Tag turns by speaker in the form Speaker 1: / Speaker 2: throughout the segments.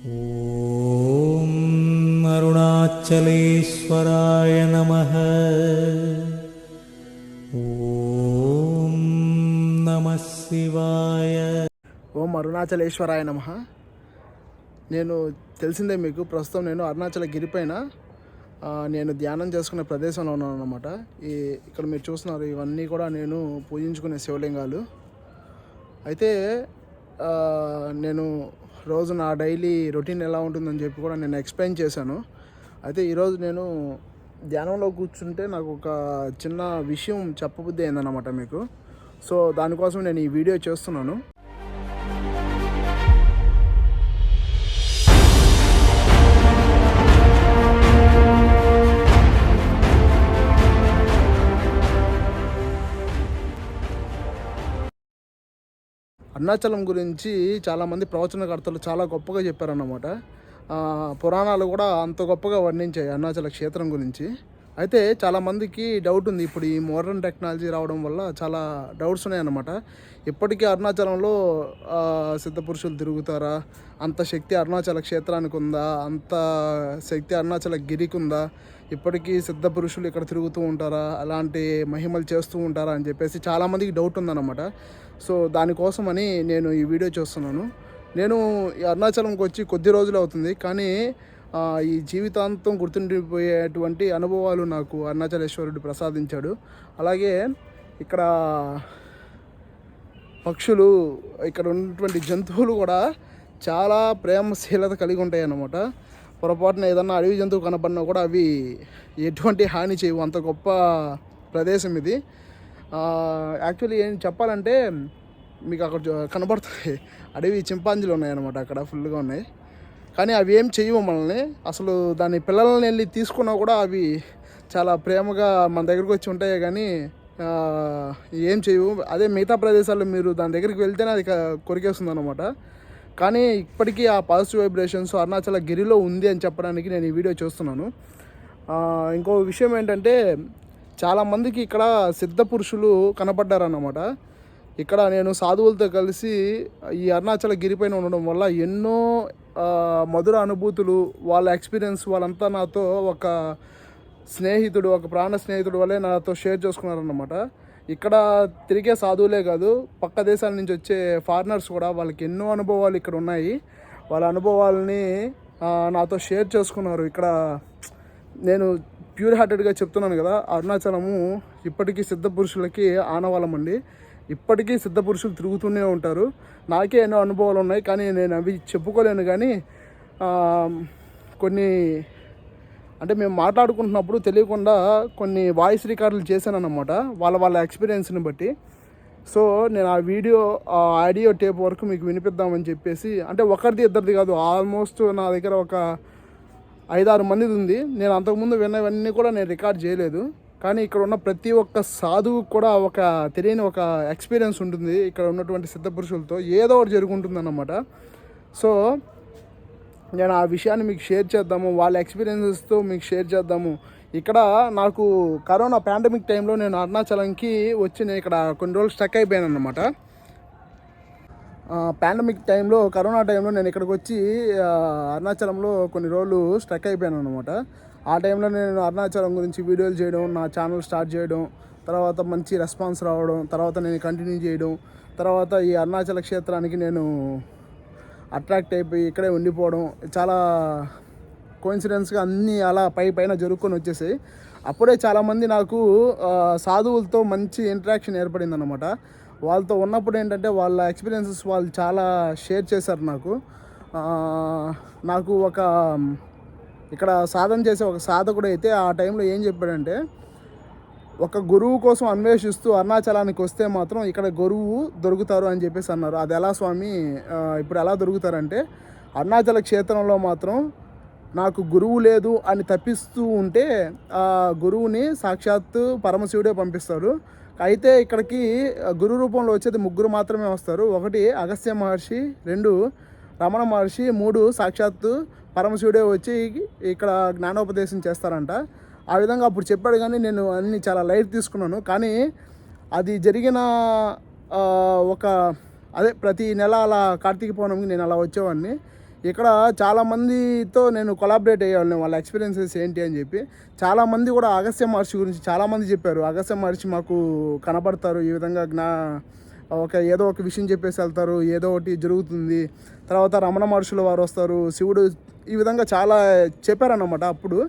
Speaker 1: ॐ अरुणाचलेश्वराय नमः ॐ नमः शिवाय
Speaker 2: ఓం అరుణాచలేశ్వరాయ నమ నేను తెలిసిందే మీకు ప్రస్తుతం నేను అరుణాచల గిరిపైన ఆ, నేను ధ్యానం చేసుకునే ప్రదేశంలో ఉన్నాను అనమాట ఈ ఇక్కడ మీరు చూస్తున్నారు ఇవన్నీ కూడా నేను పూజించుకునే శివలింగాలు అయితే ఆ, నేను రోజు నా డైలీ రొటీన్ ఎలా ఉంటుందని చెప్పి కూడా నేను ఎక్స్ప్లెయిన్ చేశాను. అయితే ఈరోజు నేను ధ్యానంలో కూర్చుంటే నాకు ఒక చిన్న విషయం చెప్పబుద్ధి అయిందన్నమాట మీకు. సో దానికోసం నేను ఈ వీడియో చేస్తున్నాను. అరుణాచలం గురించి చాలామంది ప్రవచనకర్తలు చాలా గొప్పగా చెప్పారన్నమాట. పురాణాలు కూడా అంత గొప్పగా వర్ణించాయి అరుణాచల క్షేత్రం గురించి. అయితే చాలామందికి డౌట్ ఉంది. ఇప్పుడు ఈ మోడర్న్ టెక్నాలజీ రావడం వల్ల చాలా డౌట్స్ ఉన్నాయన్నమాట. ఇప్పటికీ అరుణాచలంలో సిద్ధపురుషులు తిరుగుతారా? అంత శక్తి అరుణాచల క్షేత్రానికి ఉందా? అంత శక్తి అరుణాచల గిరికి ఉందా? ఇప్పటికీ సిద్ధ పురుషులు ఇక్కడ తిరుగుతూ ఉంటారా? అలాంటి మహిమలు చేస్తూ ఉంటారా? అని చెప్పేసి చాలామందికి డౌట్ ఉందన్నమాట. సో దానికోసమని నేను ఈ వీడియో చూస్తున్నాను. నేను ఈ అరుణాచలంకి వచ్చి కొద్ది రోజులు అవుతుంది. కానీ ఈ జీవితాంతం గుర్తుండిపోయేటువంటి అనుభవాలు నాకు అరుణాచలేశ్వరుడు ప్రసాదించాడు. అలాగే ఇక్కడ పక్షులు ఇక్కడ ఉన్నటువంటి జంతువులు కూడా చాలా ప్రేమశీలత కలిగి ఉంటాయి అన్నమాట పొరపాటున ఏదన్నా అడవి జంతువు కనపడినా కూడా అవి ఎటువంటి హాని చేయవు. అంత గొప్ప ప్రదేశం ఇది. యాక్చువల్లీ ఏం చెప్పాలంటే మీకు అక్కడ కనబడుతుంది కనబడుతున్నాయి అడవి చింపాంజీలు ఉన్నాయన్నమాట అక్కడ ఫుల్గా ఉన్నాయి. కానీ అవి ఏం చేయవు మనల్ని. అసలు దాని పిల్లల్ని వెళ్ళి తీసుకున్నా కూడా అవి చాలా ప్రేమగా మన దగ్గరికి వచ్చి ఉంటాయి కానీ ఏం చేయవు. అదే మిగతా ప్రదేశాల్లో మీరు దాని దగ్గరికి వెళ్తేనే అది కొరికేస్తుంది అనమాట కానీ ఇప్పటికీ ఆ పాజిటివ్ వైబ్రేషన్స్ అరుణాచల గిరిలో ఉంది అని చెప్పడానికి నేను ఈ వీడియో చూస్తున్నాను. ఇంకో విషయం ఏంటంటే చాలామందికి ఇక్కడ సిద్ధ పురుషులు కనపడ్డారన్నమాట. ఇక్కడ నేను సాధువులతో కలిసి ఈ అరుణాచల గిరిపైన ఉండడం వల్ల ఎన్నో మధుర అనుభూతులు వాళ్ళ ఎక్స్పీరియన్స్ వాళ్ళంతా నాతో ఒక స్నేహితుడు ఒక ప్రాణ స్నేహితుడు వల్లే నాతో షేర్ చేసుకున్నారన్నమాట. ఇక్కడ తిరిగే సాధువులే కాదు పక్క దేశాల నుంచి వచ్చే ఫారినర్స్ కూడా వాళ్ళకి ఎన్నో అనుభవాలు ఇక్కడ ఉన్నాయి. వాళ్ళ అనుభవాలని నాతో షేర్ చేసుకున్నారు. ఇక్కడ నేను ప్యూర్ హార్టెడ్గా చెప్తున్నాను కదా అరుణాచలము ఇప్పటికీ సిద్ధ పురుషులకి ఆనవాళ్ళం అండి. ఇప్పటికీ సిద్ధ పురుషులు తిరుగుతూనే ఉంటారు. నాకే ఎన్నో అనుభవాలు ఉన్నాయి కానీ నేను అవి చెప్పుకోలేను. కానీ కొన్ని అంటే మేము మాట్లాడుకుంటున్నప్పుడు తెలియకుండా కొన్ని వాయిస్ రికార్డులు చేశాను అనమాట వాళ్ళ వాళ్ళ ఎక్స్పీరియన్స్ని బట్టి. సో నేను ఆ వీడియో ఆ ఆడియో టేప్ వరకు మీకు వినిపిద్దామని చెప్పేసి అంటే ఒకరిది ఇద్దరిది కాదు ఆల్మోస్ట్ నా దగ్గర ఒక ఐదారు మందిది ఉంది. నేను అంతకుముందు విన్నవన్నీ కూడా నేను రికార్డ్ చేయలేదు. కానీ ఇక్కడ ఉన్న ప్రతి ఒక్క సాధువుకు కూడా ఒక తెలియని ఒక ఎక్స్పీరియన్స్ ఉంటుంది. ఇక్కడ ఉన్నటువంటి సిద్ధ పురుషులతో ఏదో ఒకటి జరుగుతుందన్నమాట సో నేను ఆ విషయాన్ని మీకు షేర్ చేద్దాము వాళ్ళ ఎక్స్పీరియన్సెస్తో మీకు షేర్ చేద్దాము. ఇక్కడ నాకు కరోనా పాండమిక్ టైంలో నేను అరుణాచలంకి వచ్చి నేను ఇక్కడ కొన్ని రోజులు స్టక్ అయిపోయాను అనమాట పాండమిక్ టైంలో కరోనా టైంలో నేను ఇక్కడికి వచ్చి అరుణాచలంలో కొన్ని రోజులు స్టక్ అయిపోయాను అనమాట ఆ టైంలో నేను అరుణాచలం గురించి వీడియోలు చేయడం నా ఛానల్ స్టార్ట్ చేయడం తర్వాత మంచి రెస్పాన్స్ రావడం తర్వాత నేను కంటిన్యూ చేయడం తర్వాత ఈ అరుణాచల క్షేత్రానికి నేను అట్రాక్ట్ అయిపోయి ఇక్కడే ఉండిపోవడం చాలా కోయిన్సిడెన్స్గా అన్నీ అలా పై పైన జరుపుకొని వచ్చేసాయి. అప్పుడే చాలామంది నాకు సాధువులతో మంచి ఇంటరాక్షన్ ఏర్పడింది అనమాట వాళ్ళతో ఉన్నప్పుడు ఏంటంటే వాళ్ళ ఎక్స్పీరియన్సెస్ వాళ్ళు చాలా షేర్ చేశారు నాకు. నాకు ఒక ఇక్కడ సాధన చేసే ఒక సాధకుడు అయితే ఆ టైంలో ఏం చెప్పాడంటే ఒక గురువు కోసం అన్వేషిస్తూ అరుణాచలానికి వస్తే మాత్రం ఇక్కడ గురువు దొరుకుతారు అని చెప్పేసి అన్నారు. అది ఎలా స్వామి? ఇప్పుడు ఎలా దొరుకుతారంటే అరుణాచల క్షేత్రంలో మాత్రం నాకు గురువు లేదు అని తప్పిస్తూ ఉంటే ఆ గురువుని సాక్షాత్తు పరమశివుడే పంపిస్తారు అయితే ఇక్కడికి గురు రూపంలో వచ్చేది ముగ్గురు మాత్రమే వస్తారు. ఒకటి అగస్త్య మహర్షి రెండు రమణ మహర్షి మూడు సాక్షాత్తు పరమశివుడే వచ్చి ఇక్కడ జ్ఞానోపదేశం చేస్తారంట. ఆ విధంగా అప్పుడు చెప్పాడు కానీ నేను అన్ని చాలా లైట్ తీసుకున్నాను. కానీ అది జరిగిన ఒక అదే ప్రతి నెల అలా కార్తీక పౌర్ణమికి నేను అలా వచ్చేవాడిని. ఇక్కడ చాలామందితో నేను కొలాబరేట్ అయ్యేవాళ్ళని వాళ్ళ ఎక్స్పీరియన్సెస్ ఏంటి అని చెప్పి. చాలామంది కూడా అగస్త్య మహర్షి గురించి చాలామంది చెప్పారు. అగస్త్య మహర్షి మాకు కనబడతారు ఈ విధంగా జ్ఞా ఒక ఏదో ఒక విషయం చెప్పేసి వెళ్తారు ఏదో ఒకటి జరుగుతుంది. తర్వాత రమణ మహర్షుల వారు వస్తారు శివుడు ఈ విధంగా చాలా చెప్పారన్నమాట అప్పుడు.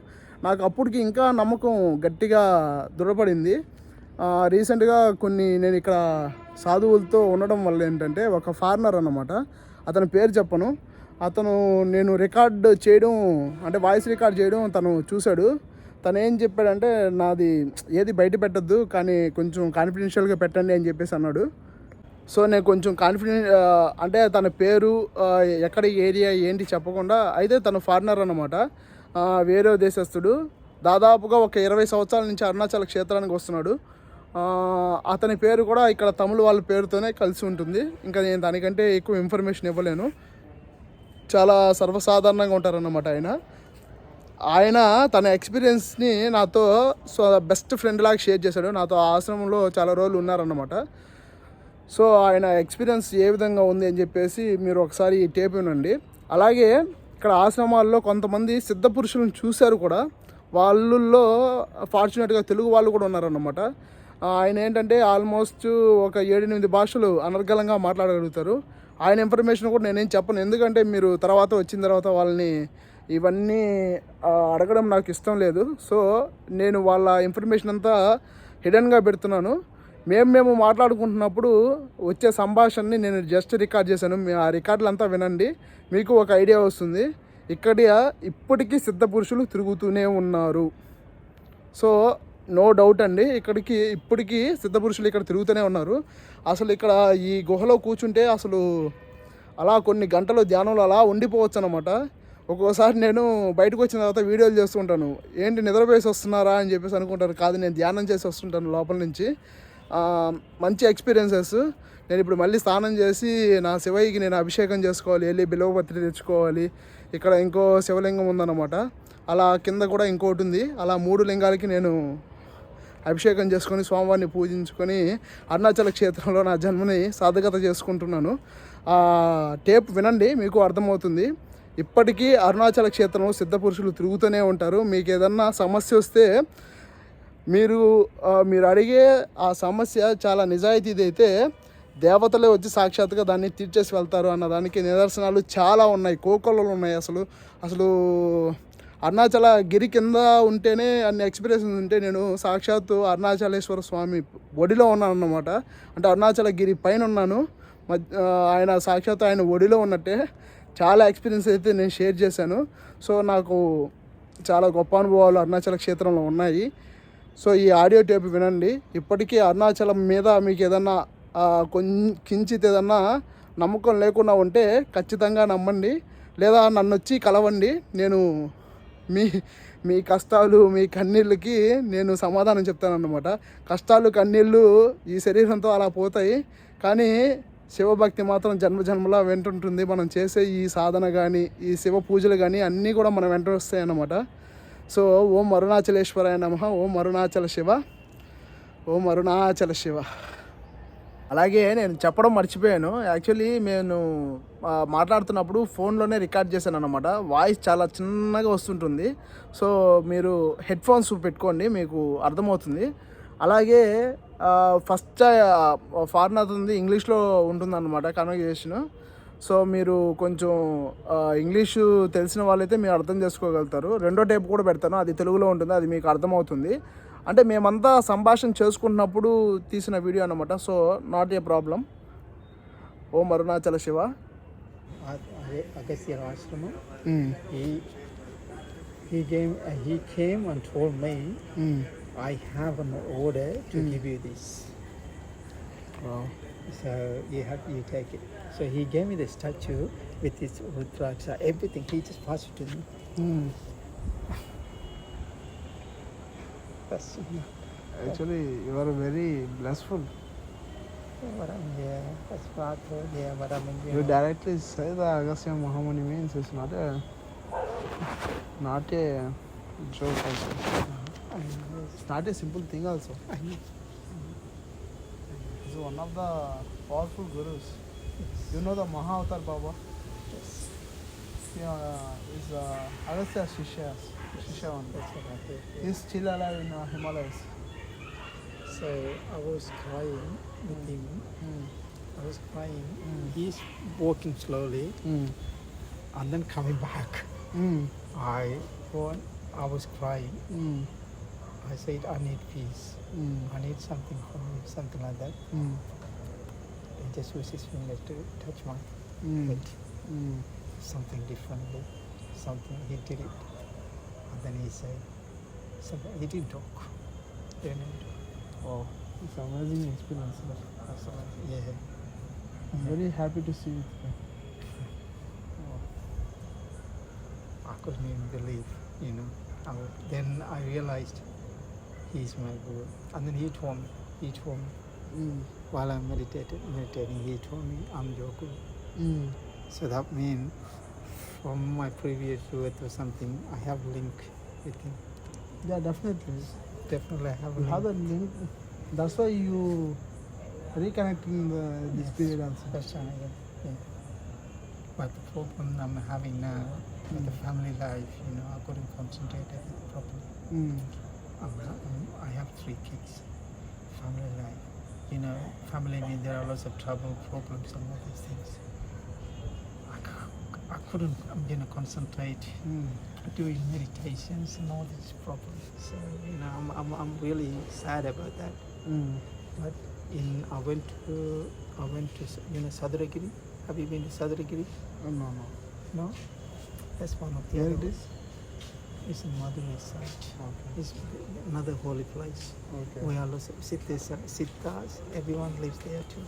Speaker 2: నాకు అప్పటికి ఇంకా నమ్మకం గట్టిగా దృఢపడింది. రీసెంట్గా కొన్ని నేను ఇక్కడ సాధువులతో ఉండడం వల్ల ఏంటంటే ఒక ఫారినర్ అన్నమాట. అతని పేరు చెప్పను. అతను నేను రికార్డ్ చేయడం అంటే వాయిస్ రికార్డ్ చేయడం తను చూశాడు. తను ఏం చెప్పాడంటే నాది ఏది బయట పెట్టద్దు కానీ కొంచెం కాన్ఫిడెన్షియల్గా పెట్టండి అని చెప్పేసి అన్నాడు. సో నేను కొంచెం కాన్ఫిడెంట్ అంటే తన పేరు ఎక్కడ ఏరియా ఏంటి చెప్పకుండా అయితే తను ఫారినర్ అనమాట వేరే దేశస్థుడు. దాదాపుగా ఒక ఇరవై సంవత్సరాల నుంచి అరుణాచల్ క్షేత్రానికి వస్తున్నాడు. అతని పేరు కూడా ఇక్కడ తమిళ వాళ్ళ పేరుతోనే కలిసి ఉంటుంది. ఇంకా నేను దానికంటే ఎక్కువ ఇన్ఫర్మేషన్ ఇవ్వలేను. చాలా సర్వసాధారణంగా ఉంటారన్నమాట ఆయన. ఆయన తన ఎక్స్పీరియన్స్ని నాతో సో బెస్ట్ ఫ్రెండ్ లాగా షేర్ చేశాడు. నాతో ఆశ్రమంలో చాలా రోజులు ఉన్నారన్నమాట. సో ఆయన ఎక్స్పీరియన్స్ ఏ విధంగా ఉంది అని చెప్పేసి మీరు ఒకసారి ఈ టేప్ వినండి. అలాగే ఇక్కడ ఆశ్రమాల్లో కొంతమంది సిద్ధ పురుషులను చూశారు కూడా. వాళ్ళల్లో ఫార్చునేట్గా తెలుగు వాళ్ళు కూడా ఉన్నారన్నమాట. ఆయన ఏంటంటే ఆల్మోస్ట్ ఒక ఏడెనిమిది భాషలు అనర్గళంగా మాట్లాడగలుగుతారు. ఆయన ఇన్ఫర్మేషన్ కూడా నేనేం చెప్పను. ఎందుకంటే మీరు తర్వాత వచ్చిన తర్వాత వాళ్ళని ఇవన్నీ అడగడం నాకు ఇష్టం లేదు. సో నేను వాళ్ళ ఇన్ఫర్మేషన్ అంతా హిడెన్గా పెడుతున్నాను. మేము మేము మాట్లాడుకుంటున్నప్పుడు వచ్చే సంభాషణని నేను జస్ట్ రికార్డ్ చేశాను. మీ ఆ రికార్డులు అంతా వినండి. మీకు ఒక ఐడియా వస్తుంది. ఇక్కడ ఇప్పటికీ సిద్ధ పురుషులు తిరుగుతూనే ఉన్నారు. సో నో డౌట్ అండి. ఇక్కడికి ఇప్పటికీ సిద్ధ పురుషులు ఇక్కడ తిరుగుతూనే ఉన్నారు. అసలు ఇక్కడ ఈ గుహలో కూర్చుంటే అసలు అలా కొన్ని గంటలు ధ్యానంలో అలా ఉండిపోవచ్చు అనమాట ఒక్కోసారి నేను బయటకు వచ్చిన తర్వాత వీడియోలు చేస్తుంటాను ఏంటి నిద్రపోయేసి వస్తున్నారా? అని చెప్పేసి అనుకుంటారు. కాదు నేను ధ్యానం చేసి వస్తుంటాను లోపల నుంచి. మంచి ఎక్స్పీరియన్సెస్ నేను ఇప్పుడు మళ్ళీ స్నానం చేసి నా శివయ్యకి నేను అభిషేకం చేసుకోవాలి వెళ్ళి బిలవపత్రి తెచ్చుకోవాలి. ఇక్కడ ఇంకో శివలింగం ఉందన్నమాట. అలా కింద కూడా ఇంకోటి ఉంది. అలా మూడు లింగాలకి నేను అభిషేకం చేసుకొని స్వామివారిని పూజించుకొని అరుణాచల క్షేత్రంలో నా జన్మని సాధకత చేసుకుంటున్నాను. ఆ టేప్ వినండి మీకు అర్థమవుతుంది. ఇప్పటికీ అరుణాచల క్షేత్రంలో సిద్ధ పురుషులు తిరుగుతూనే ఉంటారు. మీకు ఏదన్నా సమస్య వస్తే మీరు మీరు అడిగే ఆ సమస్య చాలా నిజాయితీది అయితే దేవతలే వచ్చి సాక్షాత్గా దాన్ని తీర్చేసి వెళ్తారు అన్న దానికి నిదర్శనాలు చాలా ఉన్నాయి. కోకొల్లలు ఉన్నాయి అసలు. అసలు అరుణాచల గిరి కింద ఉంటేనే అన్ని ఎక్స్పీరియన్స్ ఉంటే నేను సాక్షాత్తు అరుణాచలేశ్వర స్వామి ఒడిలో ఉన్నాను అన్నమాట అంటే అరుణాచల గిరి పైన ఉన్నాను ఆయన సాక్షాత్తు ఆయన ఒడిలో ఉన్నట్టే చాలా ఎక్స్పీరియన్స్ అయితే నేను షేర్ చేశాను. సో నాకు చాలా గొప్ప అనుభవాలు అరుణాచల క్షేత్రంలో ఉన్నాయి. సో ఈ ఆడియో టేప్ వినండి. ఇప్పటికీ అరుణాచలం మీద మీకు ఏదన్నా కించిత్ ఏదన్నా నమ్మకం లేకుండా ఉంటే ఖచ్చితంగా నమ్మండి. లేదా నన్ను వచ్చి కలవండి. నేను మీ మీ కష్టాలు మీ కన్నీళ్ళకి నేను సమాధానం చెప్తానన్నమాట. కష్టాలు కన్నీళ్ళు ఈ శరీరంతో అలా పోతాయి. కానీ శివభక్తి మాత్రం జన్మ జన్మలా వెంటుంటుంది. మనం చేసే ఈ సాధన కానీ ఈ శివ పూజలు కానీ అన్నీ కూడా మనం వెంట వస్తాయి అన్నమాట సో ఓం అరుణాచలేశ్వరాయ నమ ఓం అరుణాచల శివ ఓం అరుణాచల శివ. అలాగే నేను చెప్పడం మర్చిపోయాను. యాక్చువల్లీ నేను మాట్లాడుతున్నప్పుడు ఫోన్లోనే రికార్డ్ చేశాను అనమాట వాయిస్ చాలా చిన్నగా వస్తుంటుంది. సో మీరు హెడ్ ఫోన్స్ పెట్టుకోండి మీకు అర్థమవుతుంది. అలాగే ఫస్ట్ ఫారినర్ ఉంది ఇంగ్లీష్లో ఉంటుందన్నమాట కన్వర్జేషన్ సో మీరు కొంచెం ఇంగ్లీషు తెలిసిన వాళ్ళైతే మీరు అర్థం చేసుకోగలుగుతారు. రెండో టైప్ కూడా పెడతాను. అది తెలుగులో ఉంటుంది. అది మీకు అర్థమవుతుంది. అంటే మేమంతా సంభాషణ చేసుకుంటున్నప్పుడు తీసిన వీడియో అనమాట so not a problem.
Speaker 3: Om Arunachala Shiva. He came he came and told me I have an order to give you this. So you have you take it. So he gave me the statue with his Rudraksha, uh, everything. He just passed it to me.
Speaker 2: Mm. Actually, you are
Speaker 3: very blissful. Yeah, yeah, you,
Speaker 2: directly say the Agasya Mahamuni means it's not a not a
Speaker 3: joke also. Uh-huh.
Speaker 2: It's not a simple thing also.
Speaker 3: I.
Speaker 2: He's one of the powerful gurus. You know the Mahavatar Baba?
Speaker 3: Yes.
Speaker 2: Yeah, is uh, Agastya Shisha, Shisha one.
Speaker 3: That's what
Speaker 2: He's still alive in uh, Himalayas.
Speaker 3: So I was crying with mm. him. Mm. I was crying. Mm. He's walking slowly mm. and then coming back. Mm. I I was crying. Mm. I said, I need peace. I need something from something like that. Just used his finger to touch my head. Mm. Mm. Something differently. Something, he did it. And then he said, something, he didn't talk. Then he
Speaker 2: Oh, it's amazing experience. sir. Asala.
Speaker 3: yeah.
Speaker 2: I'm very happy to see it.
Speaker 3: I couldn't even believe, you know. I then I realized he's my guru. And then he told me, he told me, Mm. while I'm meditating, meditating, he told me I'm your guru. Mm. So that means from my previous birth or something, I have link with him.
Speaker 2: Yeah, definitely.
Speaker 3: Definitely I have a
Speaker 2: You
Speaker 3: link.
Speaker 2: have the link. That's why you reconnecting the, this
Speaker 3: Yes.
Speaker 2: period also.
Speaker 3: That's right, yeah. But the problem I'm having now with the mm. family life, you know, I couldn't concentrate properly.
Speaker 2: Mm.
Speaker 3: I'm, I'm, I have three kids. Family life. You know, family means there are lots of trouble, problems, and all these things. I, I couldn't, I'm going to concentrate
Speaker 2: Mm.
Speaker 3: doing meditations and all these problems. So, you know, I'm, I'm, I'm really sad about that.
Speaker 2: Mm.
Speaker 3: But in, I went to, I went to, you know, Sadragiri. Have you been to Sadragiri?
Speaker 2: Oh, no, no.
Speaker 3: No? That's one of the
Speaker 2: Where it is?
Speaker 3: It's Madurai side.
Speaker 2: Okay.
Speaker 3: It's another holy place.
Speaker 2: Okay.
Speaker 3: Lots of siddhas, siddhas, everyone lives there too.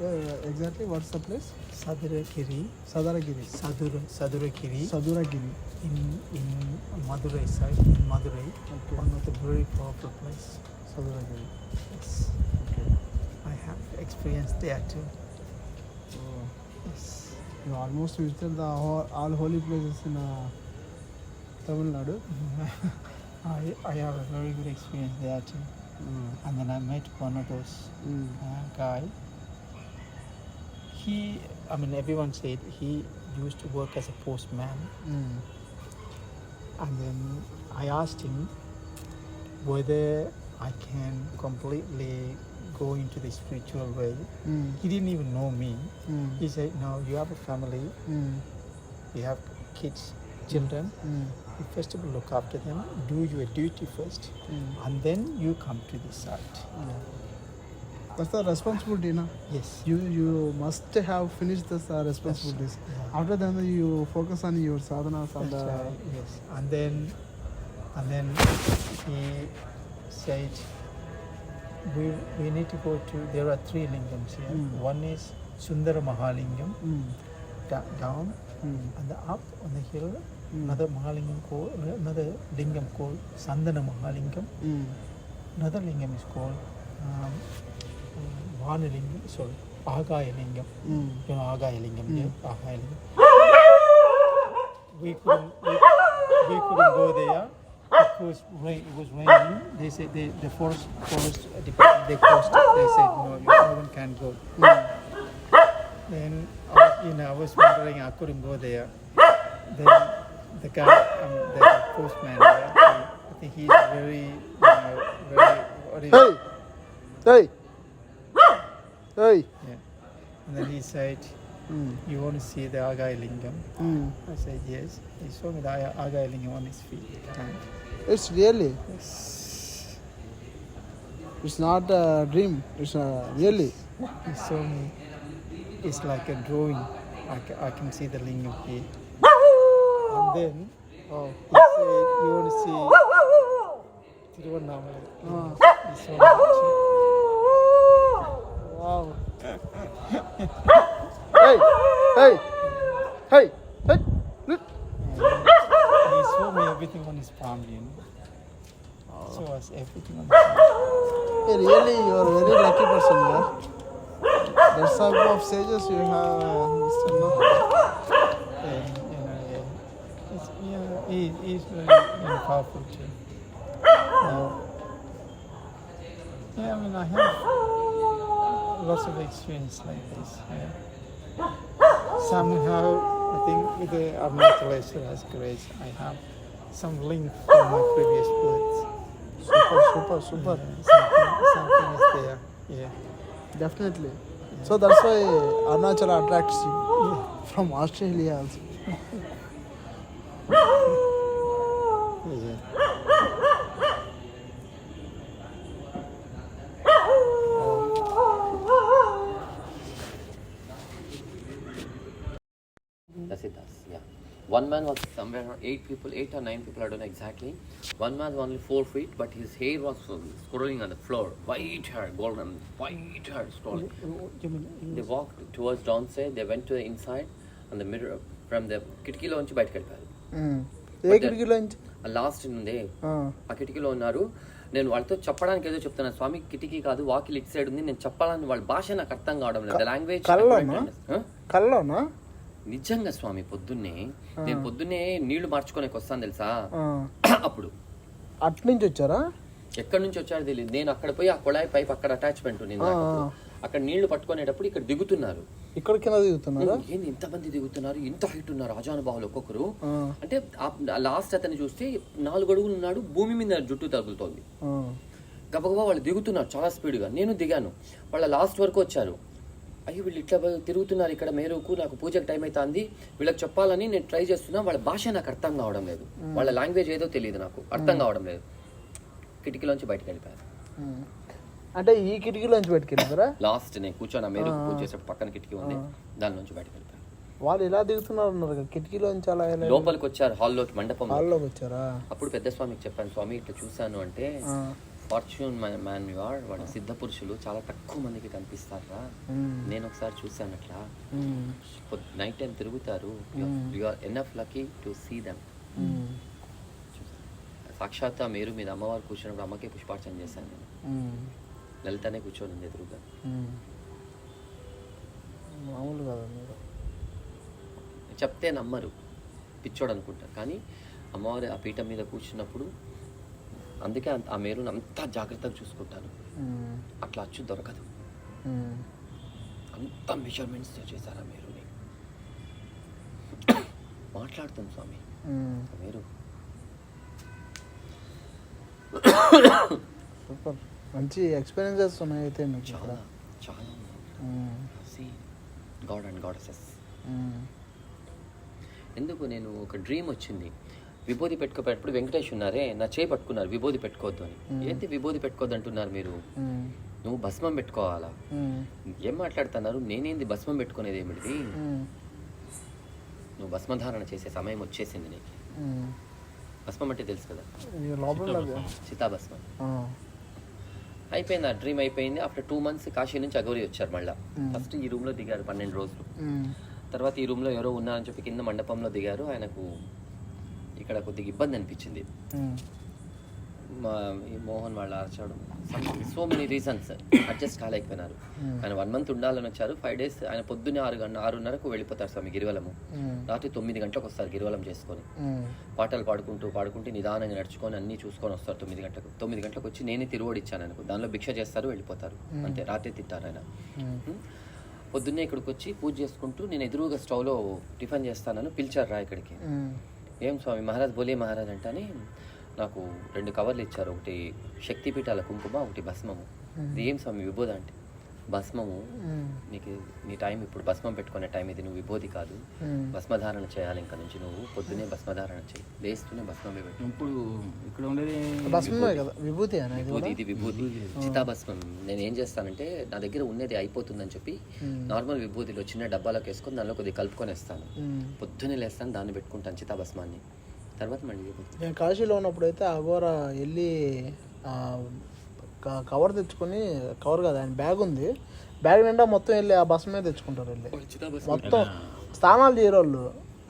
Speaker 2: Yeah, yeah, exactly. What's the place?
Speaker 3: Sadhuragiri,
Speaker 2: Sadaragiri.
Speaker 3: Sadhura, Sadhuragiri
Speaker 2: Saduragiri.
Speaker 3: in, in Madurai side, in Madurai,
Speaker 2: Okay.
Speaker 3: one of the very powerful place.
Speaker 2: Saduragiri.
Speaker 3: Yes,
Speaker 2: Okay.
Speaker 3: I have experienced there too.
Speaker 2: Oh.
Speaker 3: Yes.
Speaker 2: You almost visited the ho- all holy places in uh, Nadu.
Speaker 3: I, I have a very good experience there too.
Speaker 2: Mm.
Speaker 3: And then I met one of those
Speaker 2: Mm.
Speaker 3: uh, guy. He, I mean, everyone said he used to work as a postman.
Speaker 2: Mm.
Speaker 3: And then I asked him whether I can completely go into the spiritual way.
Speaker 2: Mm.
Speaker 3: He didn't even know me.
Speaker 2: Mm.
Speaker 3: He said, No, you have a family,
Speaker 2: Mm.
Speaker 3: you have kids, children.
Speaker 2: Mm.
Speaker 3: You first of all look after them, do your duty first,
Speaker 2: Mm.
Speaker 3: and then you come to the.
Speaker 2: Yeah. That's the responsibility, na?
Speaker 3: Yes.
Speaker 2: You you must have finished this uh, responsibilities.
Speaker 3: Yeah.
Speaker 2: After that, you focus on your sadhanas and the.
Speaker 3: right, yes. And then, and then he said, we, we need to go to, there are three lingams here.
Speaker 2: Mm.
Speaker 3: One is Sundara Mahalingam,
Speaker 2: Mm.
Speaker 3: da- down,
Speaker 2: Mm.
Speaker 3: and the up on the hill, நத மகாலிங்கம் கோல் நத லிங்கம் கோல் சந்தன
Speaker 2: Mahalingam
Speaker 3: நதலிங்கம் is கோல் வானலிங்கம்
Speaker 2: சொல்
Speaker 3: ஆகாயலிங்கம் ஆகாயலிங்கம் ஆகாயலிங்கம் we couldn't we, we couldn't go there because rain, it was raining. They said they, the forest forest they forced they said no you, no one can go. Mm. Then I was, you know I was wondering I couldn't go there. Then the guy, um, the postman he, I think he's very, you know, very, what is
Speaker 2: Hey! Hey! Hey!
Speaker 3: Yeah. And then he said,
Speaker 2: Mm.
Speaker 3: you want to see the Agai Lingam?
Speaker 2: Mm.
Speaker 3: I said, yes. He showed me the Aga- Agai Lingam on his feet. And
Speaker 2: It's really.
Speaker 3: yes,
Speaker 2: It's not a dream. It's a really.
Speaker 3: he showed me, it's like a drawing. I, ca- I can see the lingam here. And then
Speaker 2: Oh.
Speaker 3: he said, you want to see Tiruvannamalai. Showed me.
Speaker 2: Wow. hey! Hey! Hey! Hey! Look!
Speaker 3: He showed me everything on his palm, you know. Show us everything on his palm.
Speaker 2: Hey, really, you're a very lucky person, yeah. That type of sages you have, uh, Mr. No?
Speaker 3: And, you know, yeah. He, he's very, powerful too. Yeah, I mean, I have lots of experience like this. Yeah. Somehow, I think with the Arnautless Grace, I have some link from my previous books.
Speaker 2: Super, super, super.
Speaker 3: Yeah, something, something is there. Yeah.
Speaker 2: Definitely. Yeah. So that's why Arunachala attracts you
Speaker 3: yeah.
Speaker 4: from Australia also. Man was somewhere around eight people, eight or nine people, I don't know exactly. One man was only four feet, but his hair was uh, scrolling on the floor. White hair, golden, white hair scrolling. They walked towards downstairs, they went to the inside, and the mirror, from the కిటికీలో నుంచి బయటకు వెళ్ళిపోయారు last ఉంది
Speaker 2: ఆ,
Speaker 4: ఆ కిటికీలో ఉన్నారు నేను వాళ్ళతో చెప్పడానికి ఏదో చెప్తున్నాను స్వామి కిటికీ కాదు వాకిల్ ఇటు సైడ్ ఉంది నేను చెప్పాలని వాళ్ళ భాష నాకు అర్థం కావడం లేదు లాంగ్వేజ్
Speaker 2: కల్లోనా?
Speaker 4: నిజంగా స్వామి పొద్దున్నే నేను పొద్దున్నే నీళ్ళు మార్చుకోనికి వస్తాను తెలుసా? అప్పుడు.
Speaker 2: అటు నుంచి వచ్చారా?
Speaker 4: ఎక్కడి నుంచి వచ్చారో తెలియదు నేను అక్కడ పోయి ఆ కుళాయి పైప్ అక్కడ అటాచ్మెంట్ ఉంది. అక్కడ నీళ్ళు పట్టుకునేటప్పుడు ఇక్కడ దిగుతున్నారు.
Speaker 2: ఇక్కడ కింద దిగుతున్నారా?
Speaker 4: ఏంది ఇంతమంది దిగుతున్నారు? ఇంత హైట్ ఉన్నారు అజానుబాహులు ఒక్కొక్కరు. అంటే లాస్ట్ అతన్ని చూస్తే నాలుగు అడుగులు ఉన్నాడు భూమి మీద జుట్టు తగులుతోంది. గబగబా వాళ్ళు దిగుతున్నారు చాలా స్పీడ్గా నేను దిగాను. వాళ్ళ లాస్ట్ వరకు వచ్చారు. అయ్యో వీళ్ళు ఇట్లా తిరుగుతున్నారు ఇక్కడ మేరుకు నాకు పూజకి టైం అవుతుంది వీళ్ళకి చెప్పాలని నేను ట్రై చేస్తున్నా. వాళ్ళ భాష నాకు అర్థం కావడం లేదు. వాళ్ళ లాంగ్వేజ్ ఏదో తెలియదు నాకు. అర్థం కావడం లేదు. కిటికీలోంచి బయటకు వెళ్ళిపోయారు.
Speaker 2: ఉమ్. అంటే ఈ కిటికీలోంచి బయటకెళ్ళారా
Speaker 4: లాస్ట్ నేను కూర్చొని మేరు పూజ చేసేప్పుడు పక్కన కిటికీ ఉంది. దాని నుంచి బయటకు వెళ్ళిపోయారు.
Speaker 2: వాళ్ళు ఇలా దిగుతున్నారు అన్నారు కిటికీలోంచి అలా ఎలా
Speaker 4: లోపలికి వచ్చారు హాల్లోకి మండపం.
Speaker 2: హాల్లోకి వచ్చారా?
Speaker 4: అప్పుడు పెద్ద స్వామికి చెప్పాను స్వామి ఇట్లా చూశాను అంటే ఫార్చ్యూన్ మ్యాన్ యు ఆర్ వాళ్ళ సిద్ధ పురుషులు. చాలా తక్కువ మందికి కనిపిస్తారా? నేను ఒకసారి చూశాను అట్లా. నైట్ టైం తిరుగుతారు. You are enough lucky to see
Speaker 2: them
Speaker 4: సాక్షాత్ మీరు మీద అమ్మవారు కూర్చున్నప్పుడు అమ్మకే పుష్పార్చన చేశాను నేను. లలితనే కూర్చొని ఉంది ఎదురుగా.
Speaker 2: మామూలు కదా
Speaker 4: చెప్తే నమ్మరు. పిచ్చోడు అనుకుంటారు కానీ అమ్మవారి ఆ పీఠం మీద కూర్చున్నప్పుడు అందుకే ఆ మేరుని అంతా జాగ్రత్తగా చూసుకుంటాను. అట్లా అచ్చు దొరకదు. అంత మెజర్మెంట్స్ చేశారు ఆ మేరుని మాట్లాడుతుంది స్వామి. మేరు.
Speaker 2: సూపర్. మంచి ఎక్స్పీరియన్సెస్ ఉన్నాయి అయితే మీకు
Speaker 4: చాలా చాలా గాడ్ అండ్ గాడెసెస్ ఎందుకు నేను ఒక డ్రీమ్ వచ్చింది. విభూది పెట్టుకోపోయేటప్పుడు వెంకటేష్ ఉన్నారే నా చేయి పట్టుకున్నారు విభూది పెట్టుకోవద్దు అని. ఏంటి విభూది పెట్టుకోవద్దు అంటున్నారు మీరు నువ్వు భస్మం పెట్టుకోవాలా? ఏం మాట్లాడుతున్నారు? నేనేంది భస్మం పెట్టుకునేది ఏమిటిది?
Speaker 2: ఉమ్,
Speaker 4: నువ్వు భస్మధారణ చేసే సమయం వచ్చేసింది నీకు. భస్మం అంటే తెలుసు కదా. చితాభస్మం అయిపోయింది ఆ డ్రీమ్ అయిపోయింది. ఆఫ్టర్ టూ మంత్స్ కాశీ నుంచి అగౌరి వచ్చారు మళ్ళీ. ఫస్ట్ ఈ రూమ్లో దిగారు పన్నెండు రోజులు. తర్వాత ఈ రూమ్లో ఎవరో ఉన్నారని చెప్పి కింద మండపంలో దిగారు. ఆయనకు ఇక్కడ కొద్దిగా ఇబ్బంది అనిపించింది. మా మోహన్ వాళ్ళు అరచడం సో మెనీ రీజన్స్ అడ్జస్ట్ కాలేకపోయినారు. ఆయన వన్ మంత్ ఉండాలని వచ్చారు. ఫైవ్ డేస్ ఆయన పొద్దున్నే ఆరు గంట ఆరున్నరకు వెళ్ళిపోతారు స్వామి గిరివలము. రాత్రి తొమ్మిది గంటలకు వస్తారు గిరివలం చేసుకొని. పాటలు పాడుకుంటూ పాడుకుంటూ నిదానంగా నడుచుకొని అన్నీ చూసుకొని వస్తారు తొమ్మిది గంటలకు. తొమ్మిది గంటలకు వచ్చి నేనే తిరువడి ఇచ్చాను అనుకో దానిలో భిక్ష చేస్తారు వెళ్ళిపోతారు. అంతే రాత్రి తింటారు ఆయన? పొద్దున్నే ఇక్కడికి వచ్చి పూజ చేసుకుంటూ నేను ఎదురుగా స్టవ్లో టిఫిన్ చేస్తానని పిలిచారు రా ఇక్కడికి. ఏం స్వామి మహారాజ్ బోలే మహారాజ్ అంటని నాకు రెండు కవర్లు ఇచ్చారు. ఒకటి శక్తిపీఠాల కుంకుమ ఒకటి భస్మము. ఇది ఏం స్వామి విభూద అంటే? భస్మము. నీకు నీ టైం ఇప్పుడు భస్మం పెట్టుకునే టైం ఇది నువ్వు విభూది కాదు. భస్మధారణ చేయాలి ఇంకా నుంచి నువ్వు. పొద్దునే భస్మధారణ చేయి. లేస్తూనే భస్మమే పెట్టు
Speaker 5: ఇప్పుడు ఇక్కడ ఉండేది
Speaker 2: విభూతి.
Speaker 4: విభూది ఇది విభూతి చితాభస్మం. నేను ఏం చేస్తానంటే నా దగ్గర ఉన్నది అయిపోతుందని చెప్పి నార్మల్ విభూతిలో చిన్న డబ్బాలోకి వేసుకొని దానిలో కొద్దిగా కలుపుకొని వేస్తాను. పొద్దునే లేస్తాను దాన్ని పెట్టుకుంటాను చితాభస్మాన్ని. తర్వాత మళ్ళీ విభూతి.
Speaker 2: నేను కాశీలో ఉన్నప్పుడు అయితే అఘోర వెళ్ళి కవర్ తెచ్చుకొని కవర్ కాదు ఆయన బ్యాగ్ ఉంది. బ్యాగ్ నిండా మొత్తం వెళ్ళి ఆ బస్ మీద తెచ్చుకుంటారు వెళ్ళి. మొత్తం స్నానాలు చేయరు వాళ్ళు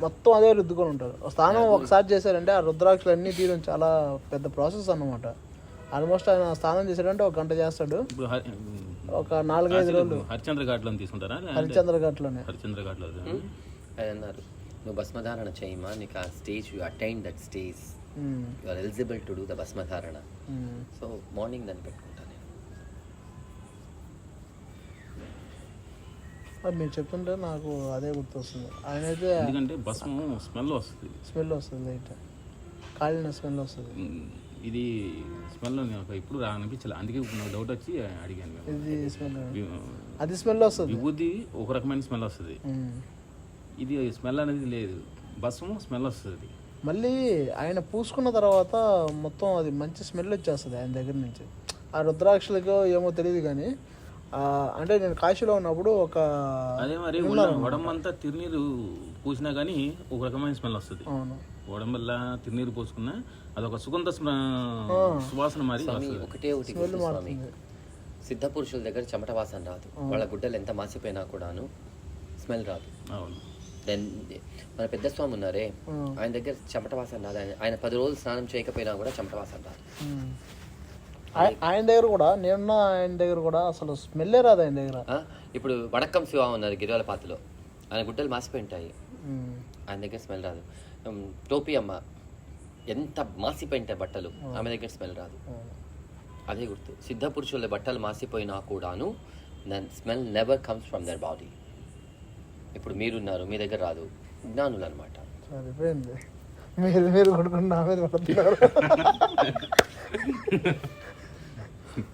Speaker 2: మొత్తం అదే రుద్దుకొని ఉంటారు. స్నానం ఒకసారి చేశారంటే ఆ రుద్రాక్షలు అన్నీ తీయడం చాలా పెద్ద ప్రాసెస్ అన్నమాట. ఆల్మోస్ట్ ఆయన స్నానం చేశాడంటే ఒక గంట చేస్తాడు. ఒక నాలుగైదు రోజులు.
Speaker 5: హరిచంద్ర ఘాట్లో తీసుకుంటారా?
Speaker 2: హరిచంద్ర ఘాట్లోనే.
Speaker 5: హరిచంద్ర ఘాట్లో
Speaker 4: అన్నారు నువ్వు భస్మధారణ చేయమా? నీకు ఆ stage you attain that
Speaker 2: stage
Speaker 4: you are eligible to do the భస్మధారణ. So morning దాన్ని పెట్టుకుంటాను నేను.
Speaker 2: అది మీరు చెప్తుంటే నాకు అదే గుర్తొస్తుంది. ఆయన అయితే
Speaker 5: ఎందుకంటే భస్మం స్మెల్ వస్తుంది.
Speaker 2: స్మెల్ వస్తుంది లైట్. కాలిన స్మెల్ వస్తుంది.
Speaker 5: ఇది స్మెల్ నాకు ఇప్పుడు రా అనిపించలే అందుకే ఇప్పుడు నాకు డౌట్ వచ్చి అడిగాను.
Speaker 2: ఇది స్మెల్. అది స్మెల్ వస్తుంది.
Speaker 5: విభూతి ఒక రకమైన స్మెల్ వస్తుంది. ఇది స్మెల్ అనేది లేదు. భస్మం స్మెల్ వస్తుంది.
Speaker 2: మళ్ళీ ఆయన పూసుకున్న తర్వాత మొత్తం అది మంచి స్మెల్ వచ్చేస్తుంది ఆయన దగ్గర నుంచి. ఆ రుద్రాక్షలకు ఏమో తెలియదు కానీ ఆ, అంటే నేను కాశీలో ఉన్నప్పుడు ఒక
Speaker 5: అదే మరి వడంబంతా తిరునీరు పూసినా కానీ ఒక రకమైన స్మెల్ వస్తుంది.
Speaker 2: అవును.
Speaker 5: వడంబల్ల తిరునీరు పోసుకున్నా అదొక సుగంధ సువాసన మరి
Speaker 4: ఒకటే ఒకటి సిద్ధ పురుషుల దగ్గర చెమట వాసన రాదు. వాళ్ళ గుడ్డలు ఎంత మాసిపోయినా కూడాను స్మెల్ రాదు.
Speaker 5: అవును.
Speaker 4: దెన్ మన పెద్ద స్వామి ఉన్నారే ఆయన దగ్గర చెమట వాసన రాదు. ఆయన- ఆయన పది రోజులు స్నానం చేయకపోయినా కూడా చెమట వాసన రాదు
Speaker 2: ఆయన దగ్గర కూడా నేనున్న ఆయన దగ్గర కూడా అసలు స్మెల్లే రాదు ఆయన దగ్గర?
Speaker 4: ఇప్పుడు వడక్కం శివ ఉన్నారు గిరివల పాతలో. ఆయన గుడ్డలు మాసిపోయి ఉంటాయి. ఆయన దగ్గర స్మెల్ రాదు. టోపీ అమ్మ ఎంత మాసిపోయి ఉంటాయి బట్టలు ఆమె దగ్గర స్మెల్ రాదు. అదే గుర్తు. సిద్ధ పురుషుల బట్టలు మాసిపోయినా కూడాను then smell never comes from their body ఇప్పుడు మీరున్నారు మీ దగ్గర రాదు. జ్ఞానులు అనమాట
Speaker 2: సరిపోయింది. మీరు మీరు కొడుకుని నా మీద పడుతున్నారు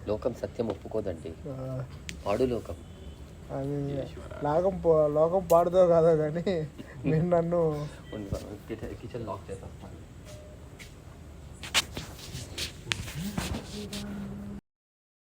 Speaker 4: లోకం సత్యం ఒప్పుకోదండి.
Speaker 2: ఆ,
Speaker 4: పాడు లోకం.
Speaker 2: అది లోకం పో- లోకం పాడుతో కాదో కానీ మీరు నన్ను
Speaker 4: కిచెన్ లాక్ చేస్తాం.